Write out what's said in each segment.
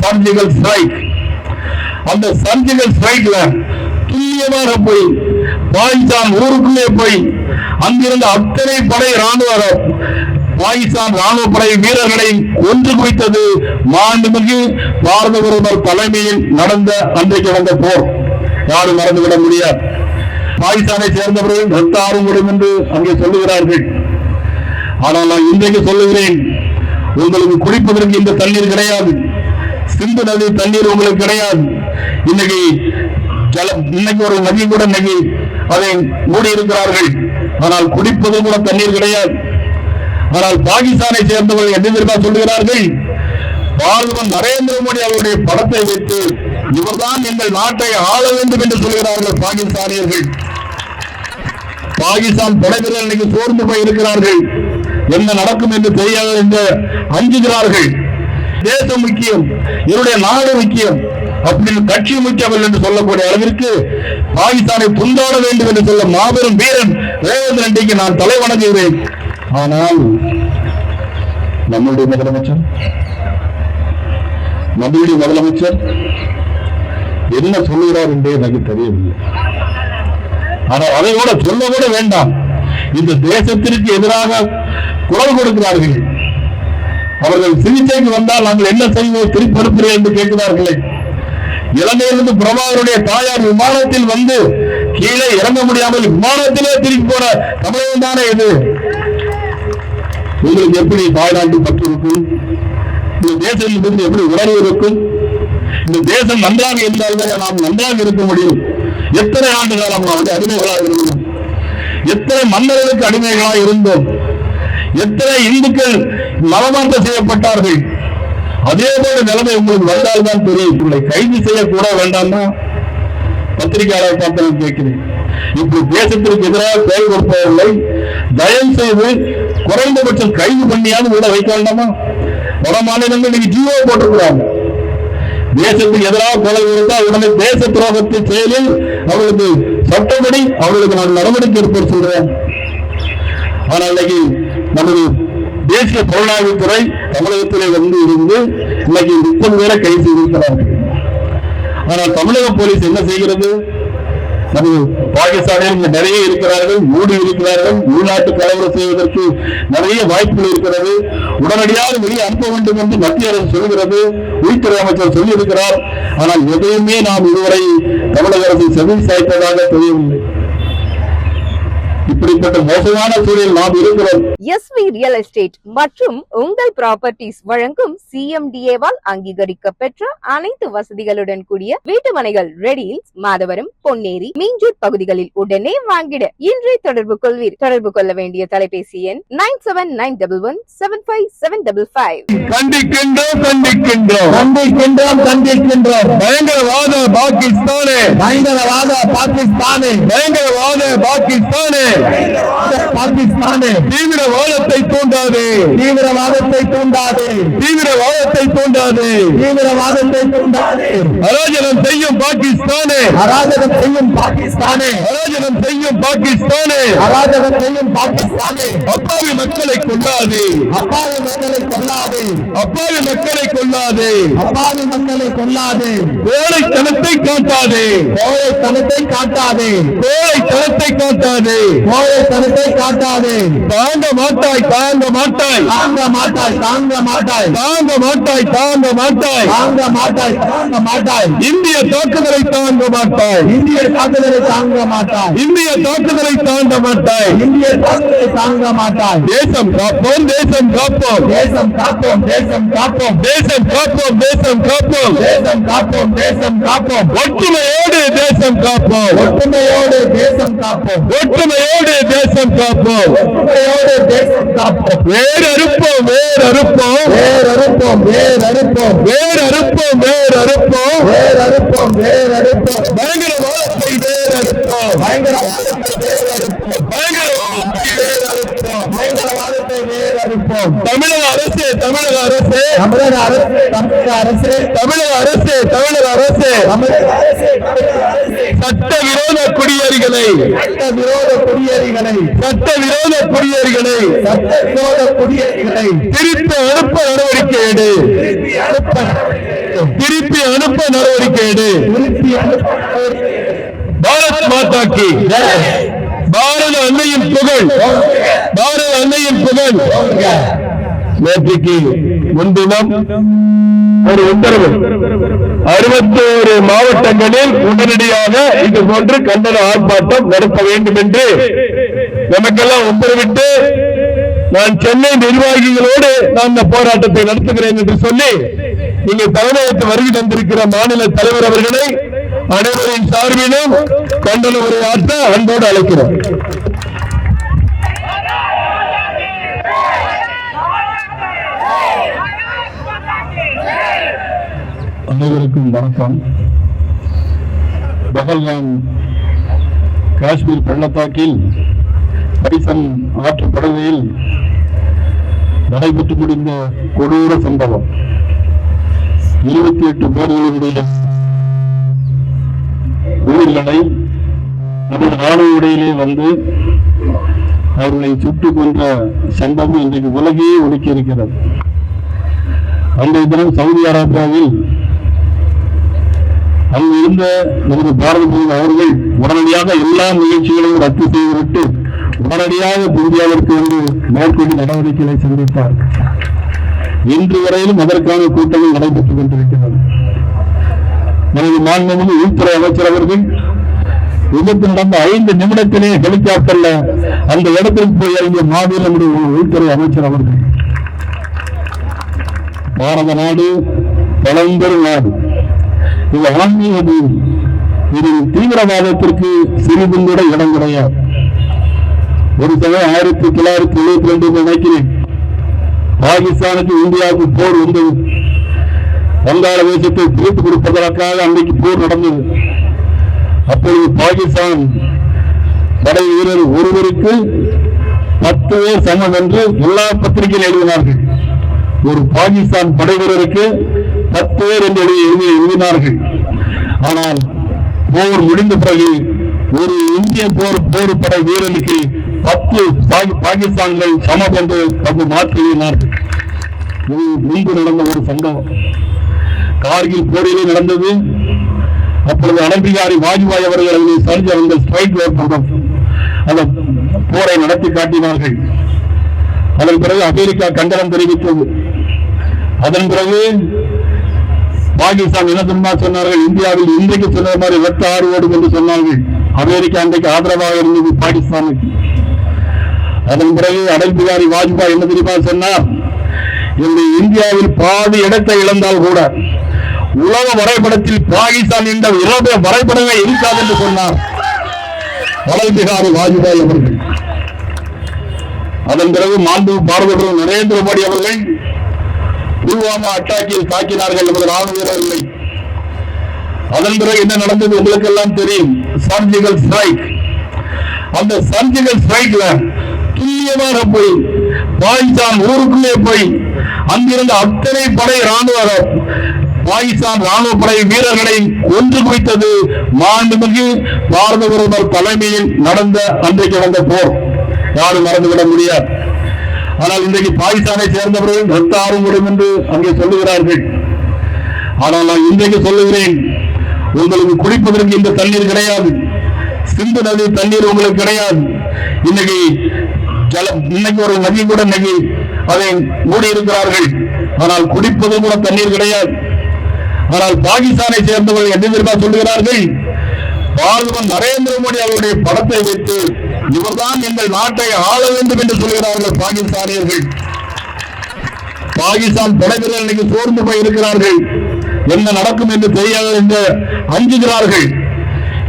Surgical strike. அந்த surgical ஸ்ட்ரைக்ல துல்லியமாக போய் பாகிஸ்தான் ஊருக்குள்ளே போய் அங்கிருந்த அத்தனை படை ராணுவ பாகிஸ்தான் ராணுவ படை வீரர்களை ஒன்று குவித்தது மாண்புமிகு பாரத பிரதமர் தலைமையில் நடந்த அன்றைக்கு நடந்த போர். யாரும் மறந்துவிட முடியாது. பாகிஸ்தானை சேர்ந்தவர்கள் ரத்த ஆர்வம் என்று அங்கே சொல்லுகிறார்கள். ஆனால் நான் இன்றைக்கு சொல்லுகிறேன் உங்களுக்கு குடிப்பதற்கு இந்த தண்ணீர் கிடையாது. சிந்து நதி தண்ணீர் உங்களுக்கு கிடையாது. இன்னைக்கு இன்னைக்கு ஒரு நதி கூட இன்னைக்கு அதை மூடி இருக்கிறார்கள். ஆனால் குடிப்பது கூட தண்ணீர் கிடையாது. ஆனால் பாகிஸ்தானை சேர்ந்தவர்கள் என்ன தெரியுமா சொல்லுகிறார்கள்? பாரதம் நரேந்திர மோடி அவருடைய படத்தை வைத்து இவர்தான் எங்கள் நாட்டை ஆள வேண்டும் என்று சொல்கிறார்கள் பாகிஸ்தானியர்கள். பாகிஸ்தான் படைவீரர்கள் இன்னைக்கு சோர்ந்து போய் இருக்கிறார்கள் என்ன நடக்கும் என்று தெரியாது என்று அஞ்சுகிறார்கள். தேசம் முக்கியம் என்னுடைய நாடு முக்கியம். அப்படின்னு கட்சி முக்கியமல்ல என்று சொல்லக்கூடிய அளவிற்கு பாகிஸ்தானை துண்டாட வேண்டும் என்று சொல்ல மாபெரும் வீரன் ரேவந்த் ரெட்டிக்கு நான் தலை வணங்குகிறேன். ஆனால் நம்முடைய முதலமைச்சர்? நம்முடைய முதலமைச்சர் என்ன சொல்லுகிறார் என்றே எனக்கு தெரியவில்லை. ஆனால் அதை கூட சொல்ல கூட வேண்டாம். இந்த தேசத்திற்கு எதிராக குரல் கொடுக்கிறார்கள். அவர்கள் சிகிச்சைக்கு வந்தால் நாங்கள் என்ன செய்வோம் திருப்பி அனுப்புகிறேன் என்று கேட்கிறார்களே. இலங்கையிலிருந்து பிரபாகருடைய தாயார் விமானத்தில் வந்து கீழே இறங்க முடியாமல் விமானத்திலே திருப்பி போன தமிழகம் தானே இது? உங்களுக்கு எப்படி தாய்லாந்து பற்று இருக்கும்? இந்த தேசத்திலிருந்து எப்படி உணர்வு இருக்கும்? இந்த தேசம் நன்றாக இருந்தால்தான் நாம் நன்றாக இருக்க முடியும்? எத்தனை ஆண்டு காலம் நாம் அடிமைகளாக இருந்தோம்? எத்தனை மன்னர்களுக்கு அடிமைகளாக இருந்தோம்? எத்தனை இந்துக்கள் நலமாற்றம் செய்யப்பட்டார்கள். அதே போல நிலைமை உங்களுக்கு வந்தால்தான் தெரியும். உங்களை கைது செய்யக்கூட வேண்டாமா? பத்திரிகையாளர் பார்த்து நான் கேட்கிறேன். இப்படி தேசத்திற்கு எதிராக செயல் கொடுப்பவர்களை தயவு செய்து குறைந்தபட்சம் கைது பண்ணியாவது உள்ள வைக்க வேண்டாமா? வட மாநிலங்கள் இன்னைக்கு ஜீவோ போட்டுக்கிறாங்க தேசத்துக்கு எதிராக கொலை இருந்தால் உடனே தேச துரோகத்தின் செயலில் அவர்களுக்கு சட்டப்படி அவர்களுக்கு நான் நடவடிக்கை எடுப்பது சொல்றேன். ஆனால் இன்னைக்கு நமது தேசிய புலனாய்வுத்துறை தமிழகத்திலே வந்து இருந்து இன்னைக்கு முப்பது பேரை கைது செய்திருக்கிறார்கள். ஆனால் தமிழக போலீஸ் என்ன செய்கிறது? நமது பாகிஸ்தானில் நிறைய இருக்கிறார்கள் மூடி இருக்கிறார்கள் உள்நாட்டு கலவரம் செய்வதற்கு நிறைய வாய்ப்புகள் இருக்கிறது. உடனடியாக வெளியே அனுப்ப வேண்டும் என்று மத்திய அரசு சொல்கிறது உள்துறை அமைச்சர் சொல்லியிருக்கிறார். ஆனால் எதையுமே நாம் இதுவரை தமிழக அரசு செவி சாய்த்ததாக தெரியவில்லை. இப்படிப்பட்ட மோசமான சூழலில் நாம் இருக்கிறோம். எஸ்வி ரியல் எஸ்டேட் மற்றும் உங்கள் ப்ராப்பர்ட்டிஸ் வழங்கும் சிஎம்டிஏவால் அங்கீகரிக்க பெற்ற அனைத்து வசதிகளுடன் கூடிய வீட்டுமனைகள் ரெடியில்ஸ் மாதவரம் பொன்னேரி மீஞ்சூர் பகுதிகளில் உடனே வாங்கிட. இன்றே தொடர்பு கொள்வீர். தொடர்பு கொள்ள வேண்டிய தொலைபேசி எண் nine seven nine double one seven five seven double five. கண்டிக்கின்றோம் கண்டிக்கின்றோம். கண்டிக்கின்றோம் கண்டிக்கின்றோம். பயங்கரவாத பாகிஸ்தானே. பயங்கரவாத பாகிஸ்தானே. பயங்கரவாத பாகிஸ்தானே. time தீவிரவாதத்தை தூண்டாதே. தீவிரவாதத்தை தூண்டாதே. தீவிரவாதத்தை தூண்டாதே. தீவிரவாதத்தை தூண்டாதே. அராஜகம் செய்யும் பாகிஸ்தானே. அராஜகம் செய்யும் பாகிஸ்தானே. அராஜகம் செய்யும் பாகிஸ்தானே. அராஜகம் செய்யும் பாகிஸ்தானே. அப்பாவி மக்களை கொல்லாதே. அப்பாவி மக்களை கொல்லாதே. அப்பாவி மக்களை கொல்லாதே. அப்பாவி மக்களை கொல்லாதே. கோழைத்தனத்தை காட்டாதே. கோழைத்தனத்தை காட்டாதே. கோழைத்தனத்தை காட்டாதே. கோழைத்தனத்தை காட்டாதே. தாங்க மாட்டாய் தாங்க மாட்டாய். தாங்க மாட்டாய் தாங்க மாட்டாய். தாங்க மாட்டாய் தாங்க மாட்டாய். தாங்க மாட்டாய் தாங்க மாட்டாய். இந்திய தாக்குதலை தாங்க மாட்டாய். இந்திய தாக்குதலை தாங்க மாட்டாய். இந்திய தாக்குதலை தாண்ட மாட்டாய். இந்திய தாக்குதலை தாங்க மாட்டாய். தேசம் காப்போம் தேசம் காப்போம். தேசம் காப்போம் தேசம் காப்போம். தேசம் காப்போம் தேசம் காப்போம். தேசம் காப்போம் தேசம் காப்போம். ஒற்றுமையோடு தேசம் காப்போம். ஒற்றுமையோடு தேசம் காப்போம். ஒற்றுமையோடு தேசம் காப்போம். ஒற்றுமையோடு தேசம் காப்போம் பயங்கரவாதத்தை பயங்கரவாதத்தை பயங்கரவாதத்தை வேர் அறுப்போம் பயங்கரவாதத்தை வேர் அறுப்போம் தமிழக அரசு தமிழக அரசு. தமிழக அரசு தமிழக அரசு. தமிழக அரசு தமிழக அரசு. தமிழக அரசு குடியேறிகளை சட்ட விரோத குடியேறிகளை சட்ட விரோத குடியேறிகளை சட்ட விரோத குடியேறிகளை திருப்பி அனுப்ப நடவடிக்கை எடு திருப்பி அனுப்ப எடு. பாரத் மாதா கி பாரத அன்னையின் புகழ். பாரத அன்னையின் புகழ். நேற்றுக்கு முன்தினம் ஒரு உத்தரவு. அறுபத்தோரு மாவட்டங்களில் உடனடியாக இது போன்று கண்டன ஆர்ப்பாட்டம் நடத்த வேண்டும் என்று நமக்கெல்லாம் உத்தரவிட்டு நான் சென்னை நிர்வாகிகளோடு நான் இந்த போராட்டத்தை நடத்துகிறேன் என்று சொல்லி இங்கே தமிழகத்து வருகை தந்திருக்கிற மாநில தலைவர் அவர்களை அனைவரின் சார்பிலும் கண்டன உரையாற்ற அன்போடு அழைக்கிறோம் அனைவருக்கும் வணக்கம். பகல்காம் காஷ்மீர் பள்ளத்தாக்கில் பைசன் ஆற்று படுகையில் நடைபெற்று முடிந்த கொடூர சம்பவம். இருபத்தி எட்டு பேர்களுடைய உயிரிழனை நமது ராணுவ வந்து அவர்களை சுட்டுக் கொன்ற சம்பவம் இன்றைக்கு உலகையே ஒடுக்கி இருக்கிறது அன்றைய தினம் சவுதி அரேபியாவில் அங்கு இருந்த நமது பாரத அவர்கள் உடனடியாக எல்லா முயற்சிகளையும் ரத்து செய்துவிட்டு உடனடியாக இந்தியாவிற்கு வந்து மேற்கொண்டு நடவடிக்கைகளை சந்தித்தார். இன்று வரையிலும் அதற்கான கூட்டங்கள் நடைபெற்றுக் கொண்டிருக்கிறது நமது மாண்புமிகு உள்துறை அமைச்சர் அவர்கள் விபத்து நடந்த ஐந்து நிமிடத்திலே ஹெலிகாப்டர்ல அந்த இடத்திற்கு போய் இறங்கிய மாநில உள்துறை அமைச்சர் அவர்கள். பாரத நாடு பழம்பெரும் நாடு. இது ஆன்மீக பூமி இதில் தீவிரவாதத்திற்கு சிறிதும் கூட இடம் கிடையாது. ஒரு சமயம் ஆயிரத்தி தொள்ளாயிரத்தி எழுபத்தி ரெண்டு நினைக்கிறேன். பாகிஸ்தானுக்கு இந்தியாவுக்கு போர் வந்தது. வங்காளதேசத்தை பிரித்து கொடுப்பதற்காக அன்றைக்கு போர் நடந்தது. அப்பொழுது பாகிஸ்தான் படை வீரர் ஒருவருக்கு பத்து பேர் சமம் என்று எல்லா பத்திரிகையில் எழுதினார்கள். ஒரு பாகிஸ்தான் படை வீரருக்கு பத்து பேர் என்று எழுதி எழுதினார்கள். ஆனால் போர் முடிந்த பிறகு ஒரு இந்திய போர் போர் படை வீரனுக்கு பத்து பாகிஸ்தான்கள் சமம் என்று அது மாற்றினார்கள் இது முன்பு நடந்த ஒரு சம்பவம். கார்கில் போரிலே நடந்தது. அப்பொழுது அடல்பிகாரி வாஜ்பாய் அவர்கள் அதில் சரிஞ்ச அந்த ஸ்ட்ரைக் அந்த போரை நடத்தி காட்டினார்கள். அதன் பிறகு அமெரிக்கா கண்டனம் தெரிவித்தது. அதன் பிறகு பாகிஸ்தான் என்ன தெரியுமா சொன்னார்கள்? இந்தியாவில் இன்றைக்கு சொன்ன மாதிரி வெட்ட ஆறு ஓடும் என்று சொன்னார்கள். அமெரிக்கா அன்றைக்கு ஆதரவாக இருந்தது பாகிஸ்தானுக்கு. அதன் பிறகு அடல் பிகாரி வாஜ்பாய் என்ன தெரியுமா சொன்னார்? இந்த இந்தியாவில் பாதி இடத்தை இழந்தால் கூட உலக வரைபடத்தில் பாகிஸ்தான் என்ற இரவு வரைபடமே இருக்காது என்று சொன்னார். அடல் பிகாரி வாஜ்பாய் அவர்கள். அதன் பிறகு மாண்பு பாரத நரேந்திர மோடி அவர்கள் புல்வாமா அட்டாக்கில் தாக்கினார்கள் நமது ராணுவ வீரர்களை அதன் பிறகு என்ன நடந்தது? உங்களுக்கு எல்லாம் தெரியும். சர்ஜிக்கல் ஸ்ட்ரைக் அந்த சர்ஜிக்கல் ஸ்ட்ரைக்ல துல்லியமாக போய் பாகிஸ்தான் ஊருக்குள்ளே போய் அங்கிருந்த அத்தனை படை ராணுவ பாகிஸ்தான் ராணுவ படை வீரர்களை ஒன்று குவித்தது மாண்புமிகு பாரத பிரதமர் தலைமையில் நடந்த அன்றைக்கு நடந்த போர். யாரும் மறந்துவிட முடியாது. ஆனால் இன்றைக்கு பாகிஸ்தானை சேர்ந்தவர்கள் ரத்த ஆர்வம் என்று அங்கே சொல்லுகிறார்கள். ஆனால் நான் இன்றைக்கு சொல்லுகிறேன் உங்களுக்கு குடிப்பதற்கு இந்த தண்ணீர் கிடையாது. சிந்து நதி தண்ணீர் உங்களுக்கு கிடையாது. இன்னைக்கு இன்னைக்கு ஒரு நதி கூட இன்னைக்கு அதை மூடி இருக்கிறார்கள் ஆனால் குடிப்பது கூட தண்ணீர் கிடையாது. ஆனால் பாகிஸ்தானை சேர்ந்தவர்கள் என்ன தெரியுமா சொல்லுகிறார்கள்? பாரதம் நரேந்திர மோடி அவருடைய படத்தை வைத்து இவர்தான் எங்கள் நாட்டை ஆள வேண்டும் என்று சொல்கிறார்கள் பாகிஸ்தானியர்கள். பாகிஸ்தான் படைவீரர்கள் இன்னைக்கு சோர்ந்து போய் இருக்கிறார்கள் என்ன நடக்கும் என்று தெரியாது என்று அஞ்சுகிறார்கள்.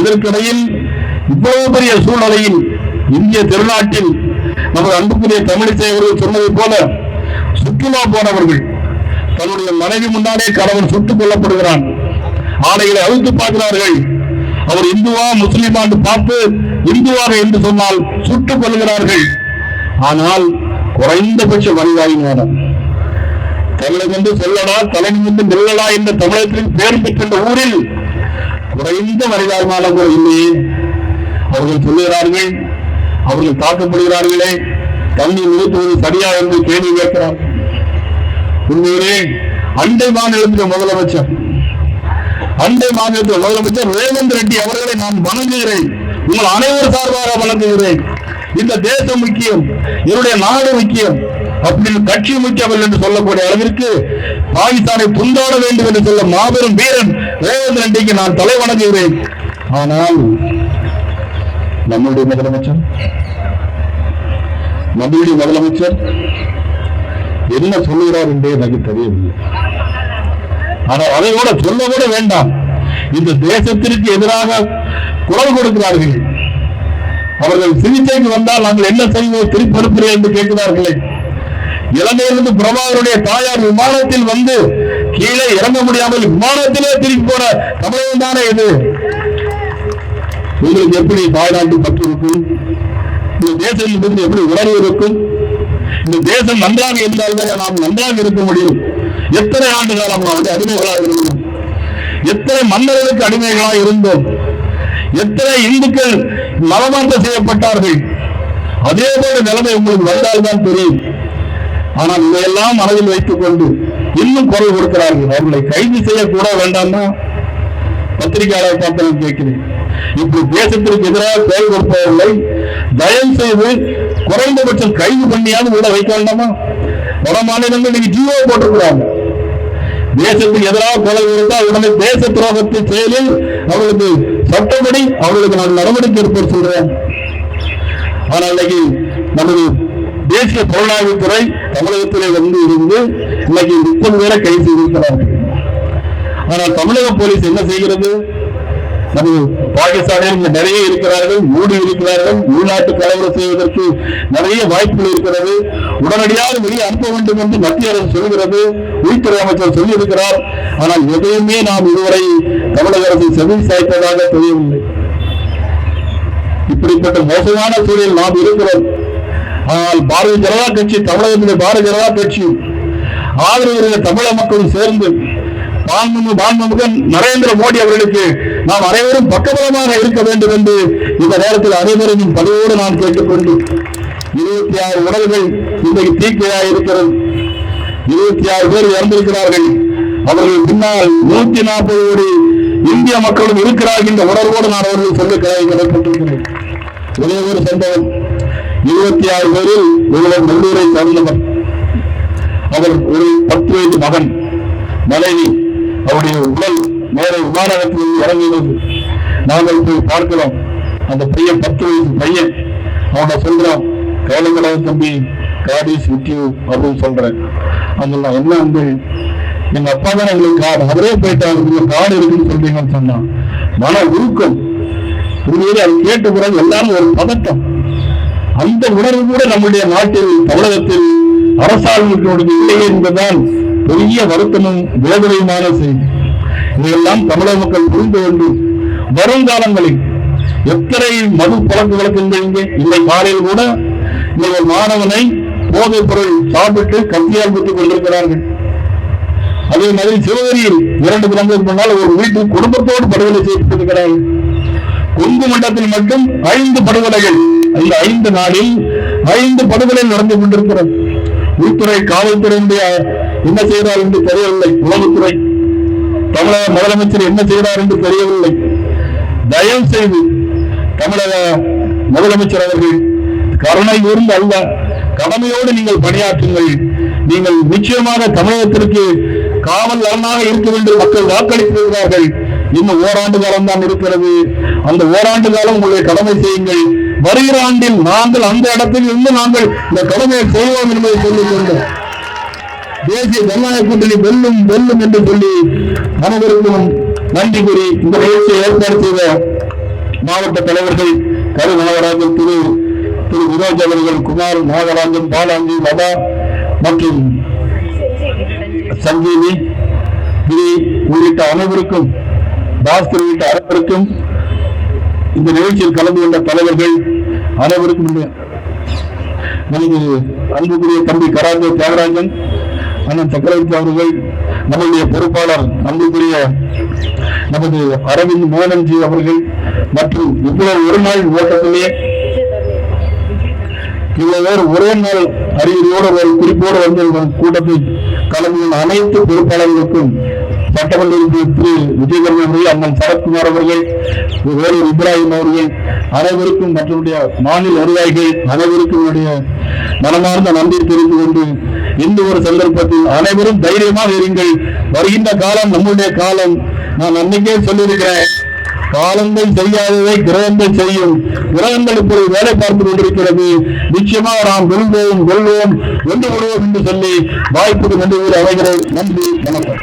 இதற்கிடையில் இவ்வளவு பெரிய சூழ்நிலையில் இந்திய திருநாட்டில் நமது அன்புக்குரிய தமிழிசை அவர்கள் சொன்னது போல சுற்றுலா போனவர்கள் தன்னுடைய மனைவி முன்னாலே கணவன் சுட்டுக் கொல்லப்படுகிறான். ஆடைகளை அழுத்து பார்க்கிறார்கள். அவர் இந்துவா முஸ்லிமா என்று பார்த்து இந்துவாக என்று சொன்னால் சுட்டுக் கொள்கிறார்கள் ஆனால் குறைந்தபட்ச வருவாயினான தமிழகம் என்று சொல்லடா தலைநிமிந்து நில்லடா என்ற தமிழகத்தில் பெயர் பெற்ற ஊரில் குறைந்த வருமானம் கூட இல்லையே. அவர்கள் சொல்லுகிறார்கள் அவர்கள் தாக்கப்படுகிறார்களே தண்ணி நிறுத்துவது சரியா என்று கேள்வி கேட்கிறார். உண்மையிலே அண்டை மாநிலத்தில் முதலமைச்சர் அண்டை மாநிலத்தில் முதலமைச்சர் ரேவந்த் ரெட்டி அவர்களை நான் வணங்குகிறேன். உங்கள் அனைவர் சார்பாக வணங்குகிறேன். இந்த தேசம் முக்கியம் என்னுடைய நாடு முக்கியம். அப்படின்னு கட்சி முக்கியம் என்று சொல்லக்கூடிய அளவிற்கு பாகிஸ்தானை துண்டாட வேண்டும் என்று சொல்ல மாபெரும் வீரன் ரேவந்த் ரெட்டிக்கு நான் தலை வணங்குகிறேன். ஆனால் நம்முடைய முதலமைச்சர்? நம்முடைய முதலமைச்சர் என்ன சொல்லுகிறார் என்றே எனக்கு தெரியவில்லை. ஆனால் அதை கூட சொல்ல கூட வேண்டாம். இந்த தேசத்திற்கு எதிராக குரல் கொடுக்கிறார்கள். அவர்கள் சிகிச்சைக்கு வந்தால் நாங்கள் என்ன செய்வோம் திருப்பி அனுப்புகிறேன் என்று கேட்கிறார்களே. இலங்கையிலிருந்து பிரபாகருடைய தாயார் விமானத்தில் வந்து கீழே இறங்க முடியாமல் விமானத்திலே திரும்பி போன தமிழகம் தானே இது? உங்களுக்கு எப்படி தாய்நாட்டு பற்று இருக்கும்? இந்த தேசத்தில் இருந்து எப்படி உணர்வு இருக்கும்? இந்த தேசம் நன்றாக இருந்தால்தான் நாம் நன்றாக இருக்க முடியும்? எத்தனை ஆண்டு காலம் நாம் வந்து அடிமைகளாக இருந்தோம் எத்தனை மன்னர்களுக்கு அடிமைகளாக இருந்தோம். எத்தனை இந்துக்கள் நலமாற்றம் செய்யப்பட்டார்கள். அதே போல நிலைமை உங்களுக்கு வந்தால்தான் தெரியும். ஆனால் இதையெல்லாம் மனதில் வைத்துக் கொண்டு இன்னும் குரல் கொடுக்கிறார்கள். அவர்களை கைது செய்யக்கூட வேண்டாம்னா பத்திரிகையாளர் பார்த்து கேட்கிறேன். இப்படி தேசத்திற்கு எதிராக குரல் கொடுப்பவர்களை தயவு செய்து குறைந்தபட்சம் கைது பண்ணியாவது கூட வைக்க வேண்டாமா வட மாநிலங்கள் இன்னைக்கு ஜீவோ போட்டிருக்கிறாங்க. தேசத்துக்கு எதிராக கொலை இருந்தால் உடனே தேச துரோகத்தின் செயலில் அவர்களுக்கு சட்டப்படி அவர்களுக்கு நான் நடவடிக்கை எடுப்பேன் சொல்றேன். ஆனால் இன்னைக்கு நமது தேசிய புலனாய்வுத்துறை தமிழகத்திலே வந்து இருந்து இன்னைக்கு முப்பது பேரை கைது செய்திருக்கிறார்கள். ஆனால் தமிழக போலீஸ் என்ன செய்கிறது? நமது பாகிஸ்தானில் நிறைய இருக்கிறார்கள் மூடி இருக்கிறார்கள் உள்நாட்டு கலவரம் செய்வதற்கு நிறைய வாய்ப்புகள் இருக்கிறது. உடனடியாக வெளியே அனுப்ப வேண்டும் என்று மத்திய அரசு சொல்கிறது. உள்துறை அமைச்சர் சொல்லியிருக்கிறார். ஆனால் எதையுமே நாம் இதுவரை தமிழக அரசு செவி சாய்த்ததாக தெரியவில்லை. இப்படிப்பட்ட மோசமான சூழலில் நாம் இருக்கிறோம். ஆனால் பாரதிய ஜனதா கட்சி தமிழகத்திலே பாரதிய ஜனதா கட்சி ஆதரவு தமிழக மக்களும் சேர்ந்து மாண்புமிகு நரேந்திர மோடி அவர்களுக்கு நாம் அனைவரும் பக்கபலமாக இருக்க வேண்டும் என்று இந்த நேரத்தில் அனைவரையும் பணியோடு நான் கேட்டுக்கொண்டு இருபத்தி ஆறு உடல்கள் இன்றைக்கு தீக்கையாக இருக்கிறது. இருபத்தி ஆறு பேர் இறந்திருக்கிறார்கள். அவர்கள் பின்னால் நூத்தி நாற்பது கோடி இந்திய மக்களும் இருக்கிறார்கள். என்ற உணர்வோடு நான் அவர்கள் சொல்ல கடமைப்பட்டிருக்கிறேன் ஒரே ஒரு சம்பவம். இருபத்தி ஆறு பேரில் ஒருவர் நல்லூரை சார்ந்தவர். அவர் ஒரு பத்து வயது மகன் மனைவி அவருடைய உடல் நேர விமானத்தில் இறங்கினது நாங்கள் போய் பார்க்கிறோம். அந்த பையன் பத்து வயது பையன். அவனை சொல்றான் கேளுங்களா தம்பி காட் இஸ் வித் யூ அப்படின்னு சொல்றேன். அதெல்லாம் என்ன வந்து எங்க அப்பா தான் எங்களுக்கு காடு அவரே போயிட்டாரு. காடு இருக்குன்னு சொல்றீங்கன்னு சொன்னான் மன உருக்கம். உண்மையிலே அது கேட்ட பிறகு எல்லாரும் ஒரு பதட்டம். அந்த உணர்வு கூட நம்முடைய நாட்டில் தமிழகத்தில் அரசாங்கத்தினுடைய இல்லை என்பதுதான் பெரிய வருத்தமும் வேதனையுமான செய்தி. இதையெல்லாம் தமிழக மக்கள் புரிந்து கொண்டு வருங்காலங்களில் எத்தனை மது பழக்க வழக்கங்கள் இங்கே இந்த காலையில் கூட இந்த ஒரு மாணவனை போதைப் பொருள் சாப்பிட்டு கத்தியால் குத்திக் கொண்டிருக்கிறார்கள். அதே மாதிரி சிவகரியில் இரண்டு தினங்களுக்கு முன்னால் ஒரு வீட்டில் குடும்பத்தோடு படுகொலை செய்யப்பட்டிருக்கிறார்கள். கொங்கு மண்டலத்தில் மட்டும் ஐந்து படுகொலைகள். அந்த ஐந்து நாளில் ஐந்து படுகொலை நடந்து கொண்டிருக்கிறது. உள்துறை காவல்துறையினுடைய என்ன செய்கிறார் என்று தெரியவில்லை. உளவுத்துறை. தமிழக முதலமைச்சர் என்ன செய்கிறார் என்று தெரியவில்லை. தயவு செய்து தமிழக முதலமைச்சர் அவர்கள் கருணை கூர்ந்து அல்ல. கடமையோடு நீங்கள் பணியாற்றுங்கள். நீங்கள் நிச்சயமாக தமிழகத்திற்கு காவல் அரணாக இருக்க வேண்டும். மக்கள் வாக்களித்திருக்கிறார்கள். இன்னும் ஓராண்டு காலம் தான் இருக்கிறது. அந்த ஓராண்டு காலம் உங்களுடைய கடமை செய்யுங்கள். வருகிற ஆண்டில் நாங்கள் அந்த இடத்தில் இருந்து நாங்கள் இந்த கடமையை செய்வோம் என்பதை சொல்லிக் கொண்டோம் தேசிய ஜனநாயக கூட்டணி வெல்லும் வெல்லும் என்று சொல்லி அனைவருக்கும் நன்றி கூறி இந்த நிகழ்ச்சியை ஏற்பாடு செய்த மாவட்ட தலைவர்கள் கரு நாகராஜன் திரு திரு வினோஜ் அவர்கள் குமார் நாகராஜன் பாலாஜி லதா மற்றும் சஞ்சீவி கிரி உள்ளிட்ட அனைவருக்கும் பாஸ்கர் உள்ளிட்ட அனைவருக்கும் இந்த நிகழ்ச்சியில் கலந்து கொண்ட தலைவர்கள் அனைவருக்கும் நமது அன்புக்குரிய தம்பி கராஜோ தியாகராஜன் அண்ணன் சக்கரவர்த்தி அவர்கள் நம்முடைய பொறுப்பாளர் அன்புக்குரிய நமது அரவிந்த் மோகன்ஜி அவர்கள் மற்றும் இவ்வளவு ஒரு நாள் ஓட்டத்திலே இவ்வளவு பேர் ஒரே நாள் அறிவுரையோடு ஒரு குறிப்போடு வந்து கூட்டத்தில் கலந்து கொண்ட அனைத்து பொறுப்பாளர்களுக்கும் சட்டமன்ற உறுப்பினர் திரு விஜயகரன் அவர்கள் அண்ணன் சரத்குமார் அவர்கள் வேலூர் இப்ராஹிம் அவர்கள் அனைவருக்கும் மற்றவருடைய மாநில நிர்வாகிகள் அனைவருக்கும் மனமார்ந்த நன்றி தெரிந்து கொண்டு இந்த ஒரு சந்தர்ப்பத்தில் அனைவரும் தைரியமாக இருங்கள். வருகின்ற காலம் நம்முடைய காலம். நான் அன்னைக்கே சொல்லியிருக்கிறேன். காலங்கள் செய்யாததை கிரகங்கள் செய்யும். கிரகங்கள் இப்பொழுது வேலை பார்த்து கொண்டிருக்கிறது. நிச்சயமாக நாம் வெல்வோம் வெல்வோம் வென்று விடுவோம் என்று சொல்லி வாய்ப்புக்கு நன்றி கூறி அமைகிறேன் நன்றி வணக்கம்.